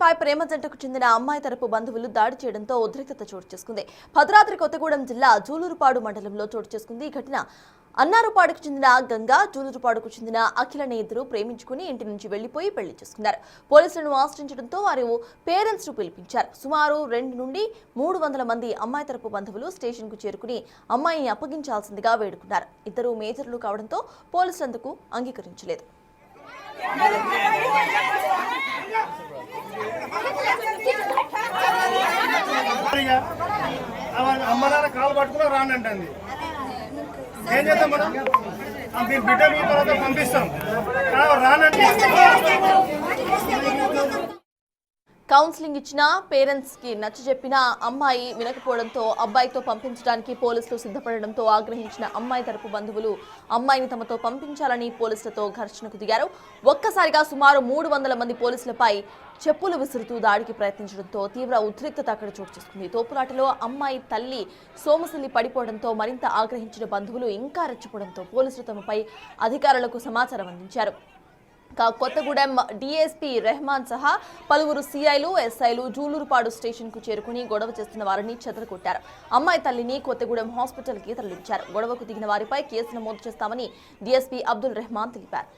పై ప్రేమ జంటకు చెందిన అమ్మాయి తరపు బంధువులు దాడి చేయడంతో ఉద్రిక్తత చోటు చేసుకుంది. భద్రాద్రి కొత్తగూడెం జిల్లా జూలూరుపాడు మండలంలో చోటు చేసుకుంది. ఈ ఘటన అన్నారుపాడుకు చెందిన గంగా జూలూరుపాడుకు చెందిన అఖిలనే ఇద్దరు ప్రేమించుకుని ఇంటి నుంచి వెళ్ళిపోయి పెళ్ళి చేసుకున్నారు. పోలీసులను ఆశ్రయించడంతో వారు పేరెంట్స్ను పిలిపించారు. సుమారు రెండు నుండి మూడు వందల మంది అమ్మాయి తరపు బంధువులు స్టేషన్కు చేరుకుని అమ్మాయిని అప్పగించాల్సిందిగా వేడుకున్నారు. ఇద్దరు మేజర్లు కావడంతో పోలీసులు అందుకు అంగీకరించలేదు ఇక అమ్మ నాన్న కాలు పట్టుకుని రానంటుంది. ఏం చేద్దాం మనం? మీ బిడ్డ మీ తర్వాత పంపిస్తాం. కౌన్సిలింగ్ ఇచ్చిన పేరెంట్స్కి నచ్చ చెప్పిన అమ్మాయి వినకపోవడంతో అబ్బాయితో పంపించడానికి పోలీసులు సిద్ధపడడంతో ఆగ్రహించిన అమ్మాయి తరపు బంధువులు అమ్మాయిని తమతో పంపించాలని పోలీసులతో ఘర్షణకు దిగారు. ఒక్కసారిగా సుమారు మూడు వందల మంది పోలీసులపై చెప్పులు విసురుతూ దాడికి ప్రయత్నించడంతో తీవ్ర ఉద్రిక్తత అక్కడ చోటు చేసుకుంది. తోపులాటలో అమ్మాయి తల్లి సోమశల్లి పడిపోవడంతో మరింత ఆగ్రహించిన బంధువులు ఇంకా రెచ్చిపోవడంతో పోలీసులు తమపై అధికారులకు సమాచారం అందించారు. కొత్తగూడెం డీఎస్పీ రెహమాన్ సహా పలువురు సీఐలు ఎస్ఐలు జూలూరుపాడు స్టేషన్కు చేరుకుని గొడవ చేస్తున్న వారిని చెదరగొట్టారు. అమ్మాయి తల్లిని కొత్తగూడెం హాస్పిటల్కి తరలించారు. గొడవకు దిగిన వారిపై కేసు నమోదు చేస్తామని డీఎస్పీ అబ్దుల్ రెహమాన్ తెలిపారు.